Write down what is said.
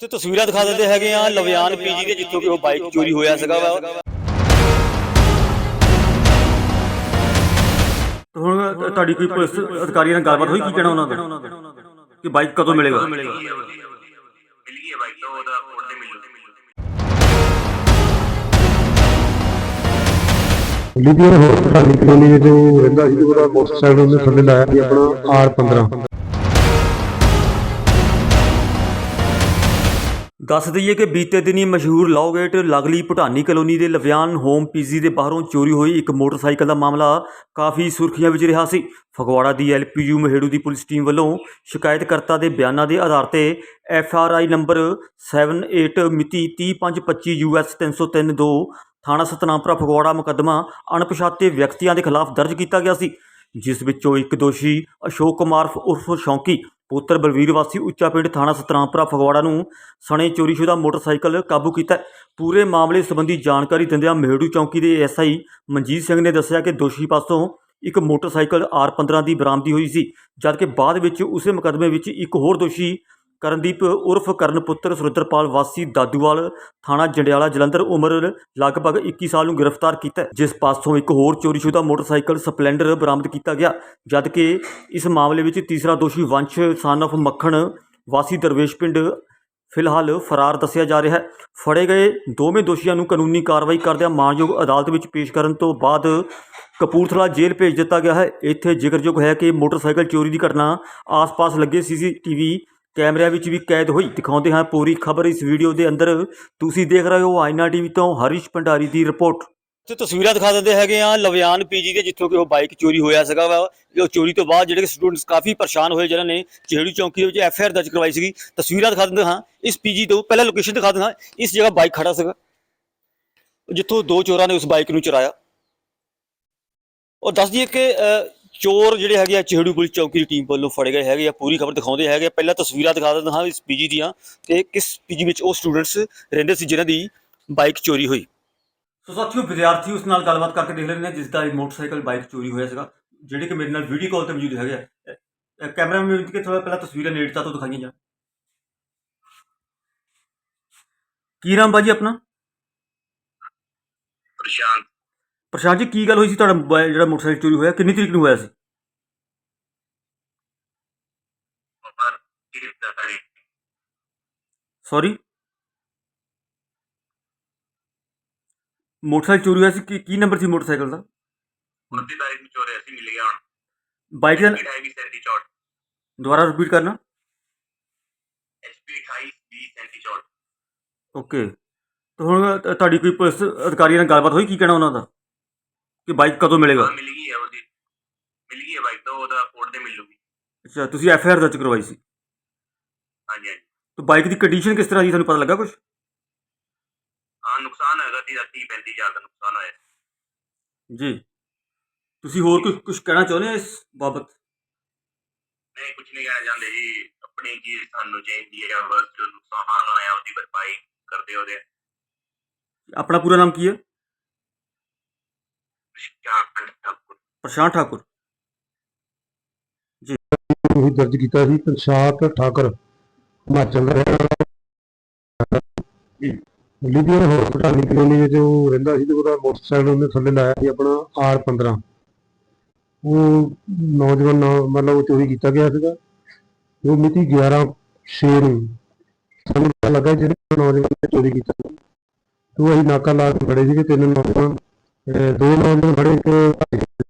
ਤੇ ਤਸਵੀਰਾਂ ਦਿਖਾ ਦਿੰਦੇ ਹੈਗੇ ਆ ਲਵਿਆਨ ਪੀਜੀ ਦੇ ਜਿੱਥੋਂ ਕਿ ਉਹ ਬਾਈਕ ਚੋਰੀ ਹੋਇਆ ਸੀਗਾ ਵਾ। ਹੁਣ ਤੁਹਾਡੀ ਕੋਈ ਪੁਲਿਸ ਅਧਿਕਾਰੀਆਂ ਨਾਲ ਗੱਲਬਾਤ ਹੋਈ ਕੀ ਕਹਿਣਾ ਉਹਨਾਂ ਦਾ? ਕਿ ਬਾਈਕ ਕਦੋਂ ਮਿਲੇਗਾ? ਮਿਲ ਗਈ ਹੈ ਬਾਈਕ ਤਾਂ ਉਹਦਾ ਕੋਡ ਤੇ ਮਿਲੂ ਲਿਬੀਆ ਹੋਰ ਪਠਾਨੀ ਕਲੋਨੀ ਵਿੱਚ ਉਹ ਰਹਿੰਦਾ ਸੀ ਤੇ ਉਹਦਾ ਮੋਟਰਸਾਈਕਲ ਉਹਨੇ ਥੱਲੇ ਲਾਇਆ ਸੀ ਆਪਣਾ R15 ਦੱਸ ਦਈਏ ਕਿ ਬੀਤੇ ਦਿਨੀ ਮਸ਼ਹੂਰ ਲੌਗੇਟ ਲਗਲੀ ਭਟਾਨੀ ਕਲੋਨੀ ਦੇ ਲਵਿਆਨ ਹੋਮ ਪੀਜੀ ਦੇ ਬਾਹਰੋਂ ਚੋਰੀ ਹੋਈ ਇੱਕ ਮੋਟਰਸਾਈਕਲ ਦਾ ਮਾਮਲਾ ਕਾਫੀ ਸੁਰਖੀਆਂ ਵਿੱਚ ਰਿਹਾ ਸੀ। ਫਗਵਾੜਾ ਦੀ ਐਲਪੀਯੂ ਮਹੇੜੂ ਦੀ ਪੁਲਿਸ ਟੀਮ ਵੱਲੋਂ ਸ਼ਿਕਾਇਤਕਰਤਾ ਦੇ ਬਿਆਨਾਂ ਦੇ ਆਧਾਰ ਤੇ ਐਫਆਰਆਈ ਨੰਬਰ 78 ਮਿਤੀ 30/5/25 ਯੂਐਸ 303 2 ਥਾਣਾ ਸਤਨਾਮਪੁਰਾ ਫਗਵਾੜਾ ਮੁਕੱਦਮਾ ਅਣਪਛਾਤੇ ਵਿਅਕਤੀਆਂ ਦੇ ਖਿਲਾਫ ਦਰਜ ਕੀਤਾ ਗਿਆ ਸੀ। ਜਿਸ ਵਿੱਚੋਂ ਇੱਕ ਦੋਸ਼ੀ ਅਸ਼ੋਕ ਕੁਮਾਰ ਉਰਫ ਸ਼ੌਂਕੀ ਪੁੱਤਰ ਬਲਵੀਰ ਵਾਸੀ ਉੱਚਾ ਪਿੰਡ ਥਾਣਾ ਸਤਨਾਮਪੁਰਾ ਫਗਵਾੜਾ ਨੂੰ ਸਣੇ ਚੋਰੀਸ਼ੁਦਾ ਮੋਟਰਸਾਈਕਲ ਕਾਬੂ ਕੀਤਾ ਪੂਰੇ ਮਾਮਲੇ ਸੰਬੰਧੀ ਜਾਣਕਾਰੀ ਦਿੰਦਿਆਂ ਮਹੇੜੂ ਚੌਂਕੀ ਦੇ ਐਸਆਈ ਮਨਜੀਤ ਸਿੰਘ ਨੇ ਦੱਸਿਆ ਕਿ ਦੋਸ਼ੀ ਪਾਸੋਂ ਇੱਕ ਮੋਟਰਸਾਈਕਲ R15 ਦੀ ਬਰਾਮਦੀ ਹੋਈ ਸੀ, ਜਦਕਿ ਬਾਅਦ ਵਿੱਚ ਉਸੇ ਮੁਕੱਦਮੇ ਵਿੱਚ ਇੱਕ ਹੋਰ ਦੋਸ਼ੀ ਕਰਨਦੀਪ ਉਰਫ ਕਰਨ ਪੁੱਤਰ ਸੁਰਿੰਦਰਪਾਲ ਵਾਸੀ ਦਾਦੂਵਾਲ ਥਾਣਾ ਜੰਡਿਆਲਾ ਜਲੰਧਰ ਉਮਰ ਲਗਭਗ 21 ਸਾਲ ਨੂੰ ਗ੍ਰਿਫਤਾਰ ਕੀਤਾ ਹੈ, ਜਿਸ ਪਾਸੋਂ ਇੱਕ ਹੋਰ ਚੋਰੀਸ਼ੁਦਾ ਮੋਟਰਸਾਈਕਲ ਸਪਲੈਂਡਰ ਬਰਾਮਦ ਕੀਤਾ ਗਿਆ ਜਦਕਿ ਇਸ ਮਾਮਲੇ ਵਿੱਚ ਤੀਸਰਾ ਦੋਸ਼ੀ ਵੰਸ਼ ਸਨ of ਮੱਖਣ ਵਾਸੀ ਦਰਵੇਸ਼ ਪਿੰਡ ਫਿਲਹਾਲ ਫਰਾਰ ਦੱਸਿਆ ਜਾ ਰਿਹਾ ਹੈ। ਫੜੇ ਗਏ ਦੋਵੇਂ ਦੋਸ਼ੀਆਂ ਨੂੰ ਕਾਨੂੰਨੀ ਕਾਰਵਾਈ ਕਰਦਿਆਂ ਮਾਣਯੋਗ ਅਦਾਲਤ ਵਿੱਚ ਪੇਸ਼ ਕਰਨ ਤੋਂ ਬਾਅਦ ਕਪੂਰਥਲਾ ਜੇਲ੍ਹ ਭੇਜ ਦਿੱਤਾ ਗਿਆ ਹੈ। ਇੱਥੇ ਜ਼ਿਕਰਯੋਗ ਹੈ ਕਿ ਮੋਟਰਸਾਈਕਲ ਚੋਰੀ ਦੀ ਘਟਨਾ ਆਸ-ਪਾਸ ਲੱਗੇ ਸੀਸੀਟੀਵੀ ਕੈਮਰਿਆਂ ਵਿੱਚ ਵੀ ਕੈਦ ਹੋਈ। ਦਿਖਾਉਂਦੇ ਹਾਂ ਪੂਰੀ ਖਬਰ ਇਸ ਵੀਡੀਓ ਦੇ ਅੰਦਰ। ਤੁਸੀਂ ਦੇਖ ਰਹੇ ਹੋ ਆਇਨਾ ਟੀਵੀ ਤੋਂ ਹਰੀਸ਼ ਭੰਡਾਰੀ ਦੀ ਰਿਪੋਰਟ। ਤੇ ਤਸਵੀਰਾਂ ਦਿਖਾ ਦਿੰਦੇ ਹੈਗੇ ਆ ਲਵਿਆਨ ਪੀਜੀ ਦੇ, ਜਿੱਥੋਂ ਕਿ ਉਹ ਬਾਈਕ ਚੋਰੀ ਹੋਇਆ ਸੀਗਾ ਵਾ। ਉਹ ਚੋਰੀ ਤੋਂ ਬਾਅਦ ਜਿਹੜੇ ਸਟੂਡੈਂਟਸ ਕਾਫੀ ਪਰੇਸ਼ਾਨ ਹੋਏ, ਜਿਨ੍ਹਾਂ ਨੇ ਚਿਹੜੀ ਚੌਂਕੀ ਦੇ ਵਿੱਚ ਐਫ ਆਰ ਦਰਜ ਕਰਵਾਈ ਸੀਗੀ। ਤਸਵੀਰਾਂ ਦਿਖਾ ਦਿੰਦੇ ਹਾਂ। ਇਸ ਪੀਜੀ ਤੋਂ ਪਹਿਲਾਂ ਲੋਕੇਸ਼ਨ ਦਿਖਾ ਦਿੰਦਾ। ਇਸ ਜਗ੍ਹਾ ਬਾਈਕ ਖੜਾ ਸੀਗਾ। ਜਿੱਥੋਂ ਦੋ ਚੋਰਾਂ ਨੇ ਉਸ ਬਾਈਕ ਨੂੰ ਚੁਰਾਇਆ। ਔਰ ਦੱਸ ਦਈਏ ਕਿ ਚੋਰ ਜਿਹੜੇ ਹੈਗੇ ਆ ਚਿਹੜੀ ਪੁਲਿਸ ਚੌਂਕੀ ਦੀ ਟੀਮ ਵੱਲੋਂ ਫੜੇ ਗਏ ਹੈਗੇ ਆ ਪੂਰੀ ਖਬਰ ਦਿਖਾਉਂਦੇ ਹੈਗੇ ਆ। ਪਹਿਲਾਂ ਤਸਵੀਰਾਂ ਦਿਖਾ ਦਿੰਦਾ ਹਾਂ ਇਸ ਪੀਜੀ ਦੀਆਂ ਤੇ ਕਿਸ ਪੀਜੀ ਵਿੱਚ ਉਹ ਸਟੂਡੈਂਟਸ ਰਹਿੰਦੇ ਸੀ ਜਿਨ੍ਹਾਂ ਦੀ ਬਾਈਕ ਚੋਰੀ ਹੋਈ। ਸੋ ਸਾਥੀਓ ਵਿਦਿਆਰਥੀ ਉਸ ਨਾਲ ਗੱਲਬਾਤ ਕਰਕੇ ਦੇਖ ਲੈਂਦੇ ਨੇ ਜਿਸ ਦਾ ਮੋਟਰਸਾਈਕਲ ਬਾਈਕ ਚੋਰੀ ਹੋਇਆ ਸੀਗਾ ਜਿਹੜੇ ਕਿ ਮੇਰੇ ਨਾਲ ਵੀਡੀਓ ਕਾਲ ਤੇ ਮੌਜੂਦ ਹੈਗੇ ਆ। ਕੈਮਰਾ ਮੈਂ ਕਿ ਥੋੜਾ ਪਹਿਲਾਂ ਤਸਵੀਰਾਂ ਨੇੜਤਾ ਤੋਂ ਦਿਖਾਈਆਂ ਜਾ ਕੀ ਨਾਮ ਬਾਜੀ ਆਪਣਾ? ਪ੍ਰਸ਼ਾਂਤ। ਪ੍ਰਸ਼ਾਂਤ ਜੀ, ਕੀ ਗੱਲ ਹੋਈ ਸੀ ਤੁਹਾਡਾ ਮੋਬਾਈਲ ਜਿਹੜਾ ਮੋਟਰਸਾਈਕਲ ਚੋਰੀ ਹੋਇਆ? ਕਿੰਨੀ ਤਰੀਕ ਨੂੰ ਹੋਇਆ ਸੀ? ਸੌਰੀ ਮੋਟਰਸਾਈਕਲ ਚੋਰੀ ਹੋਇਆ ਸੀ? ਕੀ ਕੀ ਨੰਬਰ ਸੀ ਮੋਟਰਸਾਈਕਲ ਦਾ? 29 ਤਾਰੀਖ ਨੂੰ ਚੋਰਿਆ ਸੀ ਮਿਲ ਗਿਆ ਹੁਣ ਬਾਈਕ ਦਾ HP 28 37 ਚੌਟ ਦੁਬਾਰਾ ਰਿਪੀਟ ਕਰਨਾ। HP 28 20 37 ਚੌਟ ਓਕੇ ਤੇ ਹੁਣ ਤੁਹਾਡੀ ਕੋਈ ਪੁਲਿਸ ਅਧਿਕਾਰੀਆਂ ਨਾਲ ਗੱਲਬਾਤ ਹੋਈ? ਕੀ ਕਹਿਣਾ ਉਹਨਾਂ ਦਾ? ਕਿ ਬਾਈਕ ਕਦੋਂ ਮਿਲੇਗਾ? ਹਾਂ ਮਿਲ ਗਈ ਹੈ ਉਹਦੀ। ਮਿਲ ਗਈ ਹੈ ਬਾਈਕ ਤਾਂ ਉਹਦਾ ਕੋਡ ਤੇ ਮਿਲੂਗੀ। ਅੱਛਾ ਤੁਸੀਂ ਐਫ ਆਈ ਆਰ ਦਰਜ ਕਰਵਾਈ ਸੀ? ਹਾਂਜੀ ਹਾਂਜੀ। ਤਾਂ ਬਾਈਕ ਦੀ ਕੰਡੀਸ਼ਨ ਕਿਸ ਤਰ੍ਹਾਂ ਦੀ ਤੁਹਾਨੂੰ ਪਤਾ ਲੱਗਾ ਕੁਝ ਹਾਂ ਨੁਕਸਾਨ ਹੈਗਾ ਤੀ 30 35 ਹਜ਼ਾਰ ਦਾ ਨੁਕਸਾਨ ਹੋਇਆ। ਜੀ। ਤੁਸੀਂ ਹੋਰ ਕੁਝ ਕੁਝ ਕਹਿਣਾ ਚਾਹੁੰਦੇ ਹੋ ਇਸ ਬਾਬਤ? ਨਹੀਂ ਕੁਝ ਨਹੀਂ ਕਹਿਣਾ ਚਾਹੁੰਦੇ ਜੀ। ਆਪਣੀ ਚੀਜ਼ ਸਾਨੂੰ ਚਾਹੀਦੀ ਹੈ ਬਸ ਜੋ ਨੁਕਸਾਨ ਹੋਇਆ ਉਹਦੀ ਭਰਪਾਈ ਕਰਦੇ ਉਹਦੇ। ਆਪਣਾ ਪੂਰਾ ਨਾਮ ਕੀ ਹੈ? ਪ੍ਰਸ਼ਾਂਤ ਠਾਕੁਰ। ਪ੍ਰਸ਼ਾਂਤ ਠਾਕੁਰ ਉਹ ਦਰਜ ਕੀਤਾ ਸੀ, ਪ੍ਰਸ਼ਾਂਤ ਠਾਕਰ, ਹਿਮਾਚਲ ਦਾ ਰਹਿਣ ਵਾਲਾ। ਲਿਬੀਆ ਹੋਰ ਪਠਾਨੀ ਵਿੱਚ ਉਹ ਰਹਿੰਦਾ ਸੀ ਤੇ ਉਹਦਾ ਮੋਟਰਸਾਈਕਲ ਉਹਨੇ ਥੱਲੇ ਲਾਇਆ ਸੀ ਆਪਣਾ R15 ਉਹ ਨੌਜਵਾਨ ਮਤਲਬ ਉਹ ਚੋਰੀ ਕੀਤਾ ਗਿਆ ਸੀਗਾ। ਉਹ ਮਿਤੀ 11 6 ਨੂੰ ਸਾਨੂੰ ਪਤਾ ਲੱਗਾ ਜਿਹੜੇ ਨੌਜਵਾਨ ਨੇ ਚੋਰੀ ਕੀਤਾ। ਤੇ ਉਹ ਅਸੀਂ ਨਾਕਾ ਲਾ ਕੇ ਫੜੇ ਸੀਗੇ, ਤਿੰਨ ਨੌਜਵਾਨ ਦੋ ਨੌਜਵਾਨ ਫੜੇ ਇੱਕ